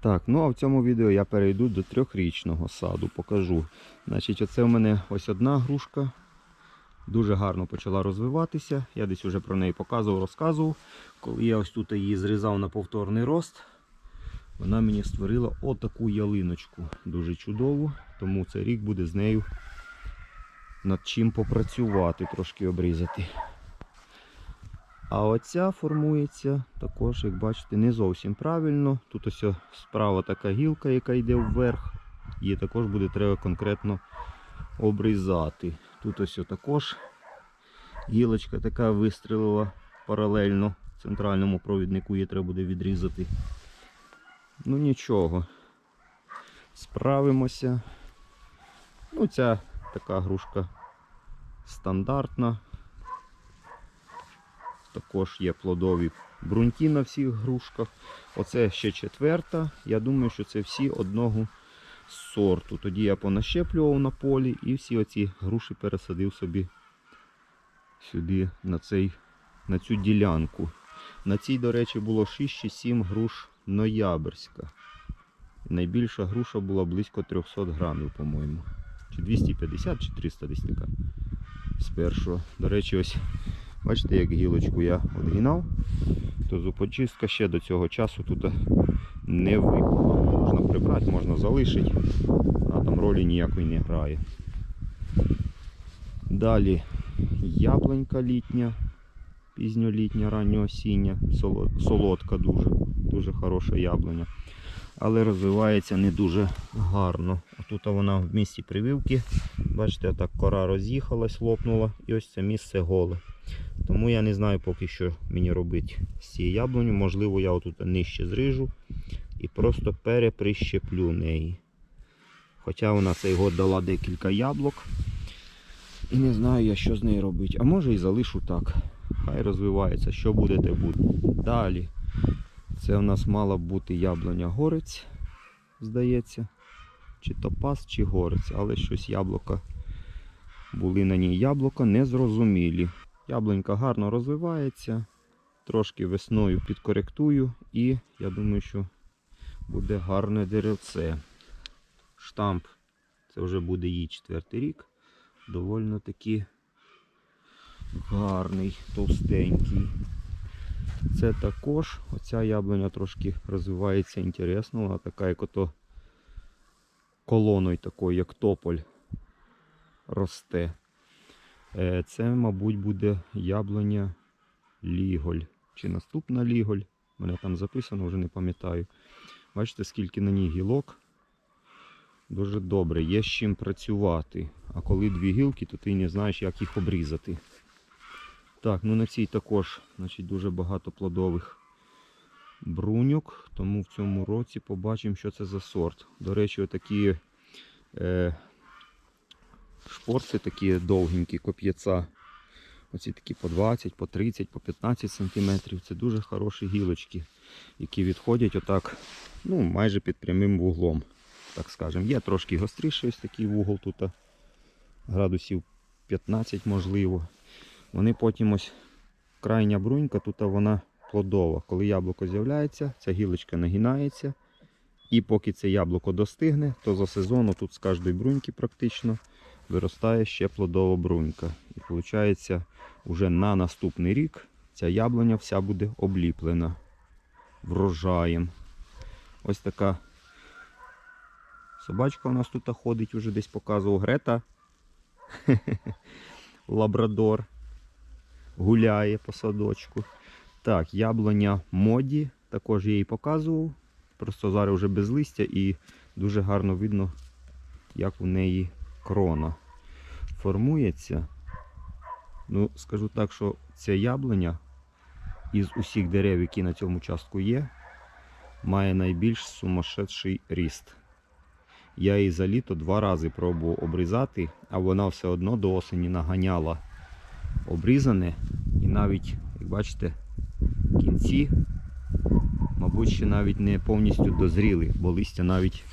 Так, ну а в цьому відео я перейду до трьохрічного саду, покажу. Значить, оце в мене ось одна грушка. Дуже гарно почала розвиватися. Я десь вже про неї показував, розказував. Коли я ось тут її зрізав на повторний рост, вона мені створила отаку ялиночку. Дуже чудову. Тому цей рік буде з нею над чим попрацювати, трошки обрізати. А оця формується також, як бачите, не зовсім правильно. Тут ось справа така гілка, яка йде вверх. Її також буде треба конкретно обрізати. Тут ось також гілочка така вистрілила паралельно центральному провіднику, її треба буде відрізати. Ну нічого. Справимося. Ну, ця така грушка стандартна. Також є плодові бруньки на всіх грушках. Оце ще четверта. Я думаю, що це всі одного сорту. Тоді я понащеплював на полі і всі оці груші пересадив собі сюди, на, цей, на цю ділянку. На цій, до речі, було 6 чи 7 груш ноябрьська. Найбільша груша була близько 300 грамів, по-моєму. Чи 250, чи 300 десь така. З першого. До речі, ось бачите, як гілочку я відгинав, то зубочистка ще до цього часу тут не випала. Можна прибрати, можна залишити, а там ролі ніякої не грає. Далі яблунька літня, пізньолітня, ранньоосіння, соло- солодка дуже, дуже хороша яблуня. Але розвивається не дуже гарно. Тут вона в місці прививки. Бачите, так кора роз'їхалась, лопнула, і ось це місце голе. Тому я не знаю поки що мені робити з цією яблуню. Можливо, я отут нижче зрижу і просто переприщеплю неї. Хоча вона цей год дала декілька яблук. І не знаю я, що з нею робити. А може і залишу так. Хай розвивається, що буде, те буде. Далі. Це у нас мала бути яблуня горець, здається. Чи топаз, чи горець, але щось яблука. Були на ній яблука незрозумілі. Яблунька гарно розвивається. Трошки весною підкоректую і я думаю, що буде гарне деревце. Штамп. Це вже буде їй четвертий рік. Довольно таки гарний, товстенький. Це також, оця яблуня трошки розвивається інтересно, вона така, як ото колоною такою, як тополь росте. Е, Це, мабуть, буде яблуня ліголь. Чи наступна ліголь. У мене там записано, вже не пам'ятаю. Бачите, скільки на ній гілок. Дуже добре, є з чим працювати. А коли дві гілки, то ти не знаєш, як їх обрізати. Так, ну на цій також значить, дуже багато плодових бруньок, тому в цьому році побачимо, що це за сорт. До речі, отакі е, шпорти такі довгенькі, коп'яця. Оці такі по 20, по 30, по 15 сантиметрів. Це дуже хороші гілочки, які відходять отак, ну, майже під прямим вуглом. Так скажемо. Є трошки гостріший ось такий вугол тут. Градусів 15 можливо. Вони потім ось крайня брунька, тут вона плодова. Коли яблуко з'являється, ця гілочка нагинається. І поки це яблуко достигне, то за сезону тут з кожної бруньки практично виростає ще плодова брунька. І виходить, вже на наступний рік ця яблуня вся буде обліплена врожаєм. Ось така собачка у нас тут ходить, уже десь показував Грета. Лабрадор гуляє по садочку. Так, яблуня моді, також я її показував. Просто зараз вже без листя і дуже гарно видно, як у неї крона формується. Ну, скажу так, що ця яблуня із усіх дерев, які на цьому частку є, має найбільш сумасшедший ріст. Я її за літо два рази пробував обрізати, а вона все одно до осені наганяла обрізане. І навіть, як бачите, кінці, мабуть, ще навіть не повністю дозріли, бо листя навіть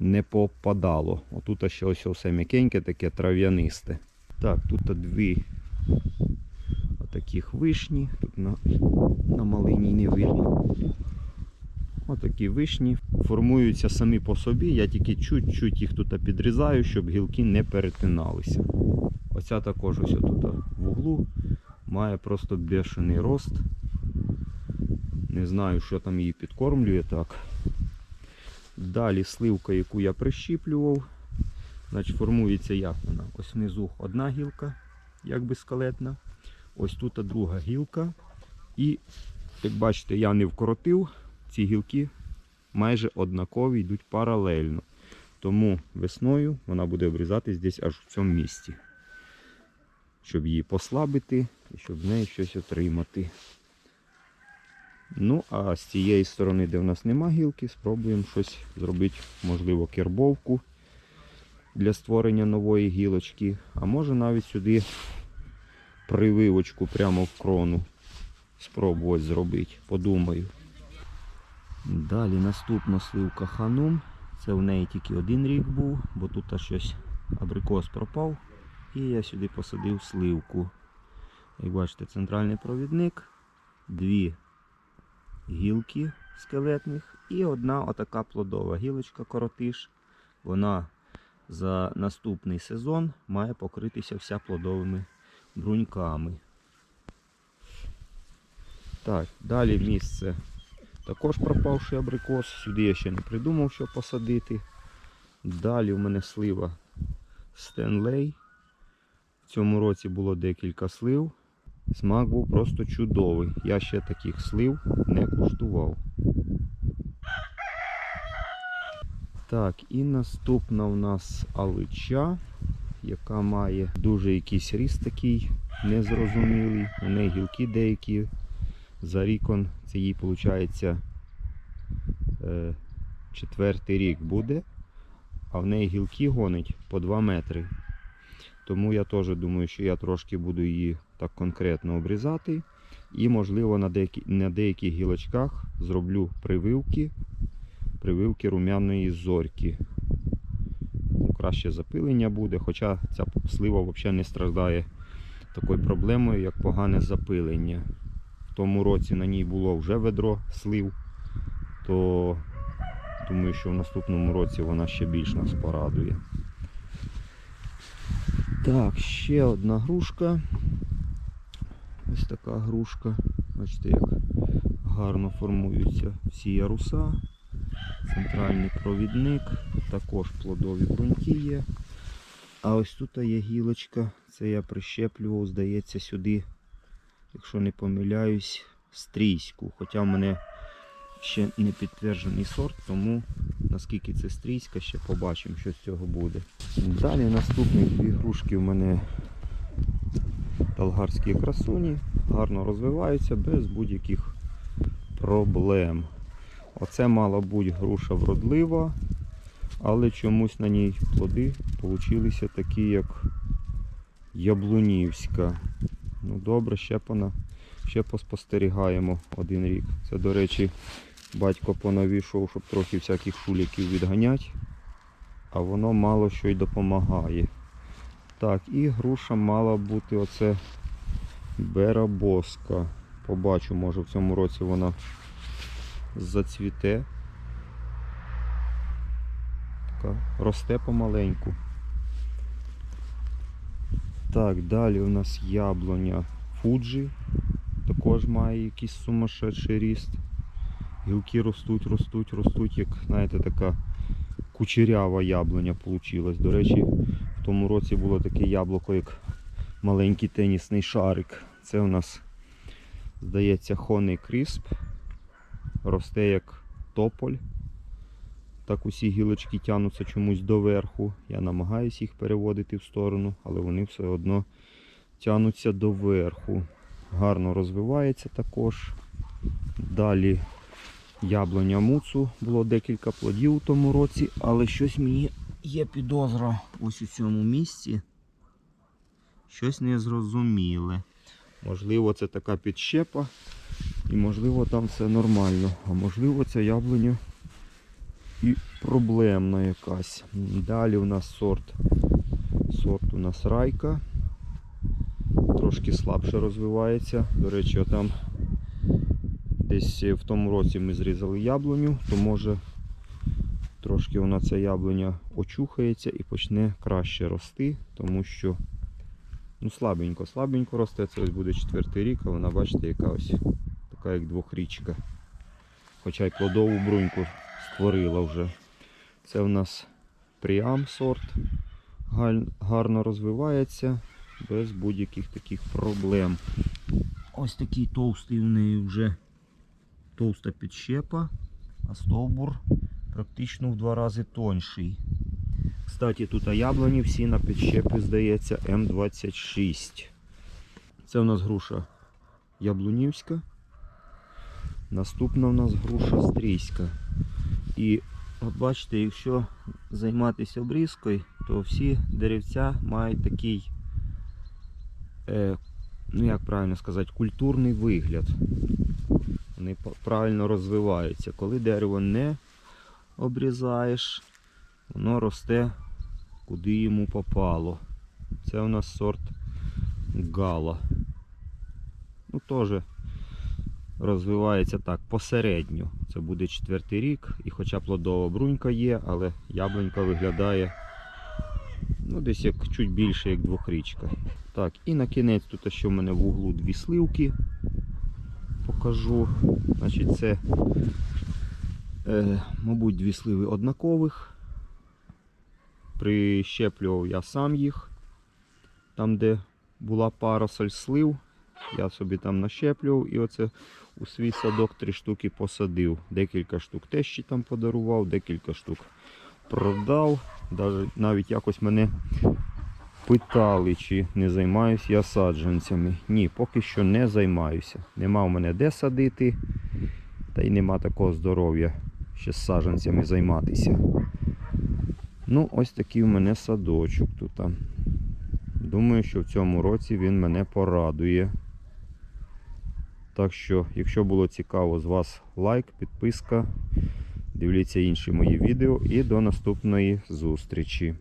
не попадало. Отут ще ось все м'якеньке, таке трав'янисте. Так, тут дві отаких вишні, тут на, на малині не видно. Отакі вишні формуються самі по собі. Я тільки чуть-чуть їх тут підрізаю, щоб гілки не перетиналися. Оця також ось тут в углу має просто бешений рост. Не знаю, що там її підкормлює так. Далі сливка, яку я прищіплював. Значить, формується як вона. Ось внизу одна гілка, якби скелетна. Ось тут друга гілка. І, як бачите, я не вкоротив, ці гілки майже однакові йдуть паралельно. Тому весною вона буде обрізатись десь аж в цьому місці. Щоб її послабити і щоб в неї щось отримати. Ну, а з цієї сторони, де в нас нема гілки, спробуємо щось зробити, можливо, кербовку для створення нової гілочки. А може навіть сюди прививочку прямо в крону спробувати зробити. Подумаю. Далі наступна сливка ханум. Це в неї тільки один рік був, бо тут щось абрикос пропав. І я сюди посадив сливку. Як бачите, центральний провідник, дві гілки скелетних і одна отака плодова гілочка коротиш. Вона за наступний сезон має покритися вся плодовими бруньками. Так, далі місце також пропавший абрикос. Сюди я ще не придумав, що посадити. Далі у мене слива Стенлей. В цьому році було декілька слив. Смак був просто чудовий. Я ще таких слив не куштував. Так, і наступна у нас алича, яка має дуже якийсь ріст такий незрозумілий. У неї гілки деякі. За рікон це їй виходить четвертий рік буде, а в неї гілки гонить по 2 метри. Тому я теж думаю, що я трошки буду її так конкретно обрізати. І, можливо, на, деякі, на деяких гілочках зроблю прививки, прививки румяної зорьки. Ну, краще запилення буде, хоча ця слива взагалі не страждає такою проблемою, як погане запилення. В тому році на ній було вже ведро слив, то думаю, що в наступному році вона ще більш нас порадує. Так, ще одна грушка. Така грушка. Бачите, як гарно формуються всі яруса. Центральний провідник, також плодові бруньки є. А ось тут є гілочка, це я прищеплював, здається, сюди, якщо не помиляюсь, стрійську. Хоча в мене ще не підтверджений сорт, тому наскільки це стрійська, ще побачимо, що з цього буде. Далі наступні дві грушки в мене талгарські красуні, гарно розвиваються без будь-яких проблем. Оце мала бути груша вродлива, але чомусь на ній плоди получилися такі, як яблунівська. Ну добре, ще пона, ще поспостерігаємо один рік. Це, до речі, батько понавішав, щоб трохи всяких шуліків відганяти, а воно мало що й допомагає. Так, і груша мала бути оце берабоска. Побачу, може в цьому році вона зацвіте. Така росте помаленьку. Так, далі у нас яблуня Фуджі. Також має якийсь сумасшедший ріст. Гілки ростуть, ростуть, ростуть, як, знаєте, така кучерява яблуня вийшла. До речі, в тому році було таке яблуко, як маленький тенісний шарик. Це у нас, здається, Honey Crisp. Росте як тополь. Так усі гілочки тягнуться чомусь доверху. Я намагаюся їх переводити в сторону, але вони все одно тягнуться доверху. Гарно розвивається також. Далі яблуня муцу. Було декілька плодів у тому році, але щось мені є підозра ось у цьому місці. Щось незрозуміле. Можливо, це така підщепа. І можливо там все нормально. А можливо ця яблуня і проблемна якась. Далі у нас сорт. Сорт у нас райка. Трошки слабше розвивається. До речі, отам Десь в тому році ми зрізали яблуню, то може трошки вона ця яблуня очухається і почне краще рости, тому що ну, слабенько, слабенько росте. Це ось буде четвертий рік, а вона, бачите, яка ось така як двохрічка. Хоча й плодову бруньку створила вже. Це в нас пріам сорт. Гарно розвивається без будь-яких таких проблем. Ось такий товстий в неї вже товста підщепа, а стовбур практично в два рази тонший. Кстати, тут яблуні всі на підщепі, здається, М26. Це у нас груша яблунівська. Наступна у нас груша стрійська. І от бачите, якщо займатися обрізкою, то всі деревця мають такий, е, ну як правильно сказати, культурний вигляд. Вони правильно розвиваються. Коли дерево не обрізаєш, воно росте куди йому попало. Це у нас сорт гала. Ну, теж розвивається так посередньо. Це буде четвертий рік, і хоча плодова брунька є, але яблунька виглядає ну, десь як чуть більше, як двохрічка. Так, і на кінець тут ще в мене в углу дві сливки. Покажу. Значить, це, е, мабуть, дві сливи однакових. Прищеплював я сам їх. Там, де була парасоль слив, я собі там нащеплював і оце у свій садок три штуки посадив. Декілька штук тещі там подарував, декілька штук продав. Навіть якось мене питали, чи не займаюся я саджанцями. Ні, поки що не займаюся. Нема в мене де садити, та й нема такого здоров'я ще з саджанцями займатися. Ну, ось такий в мене садочок тут. Думаю, що в цьому році він мене порадує. Так що, якщо було цікаво з вас лайк, підписка, дивіться інші мої відео і до наступної зустрічі.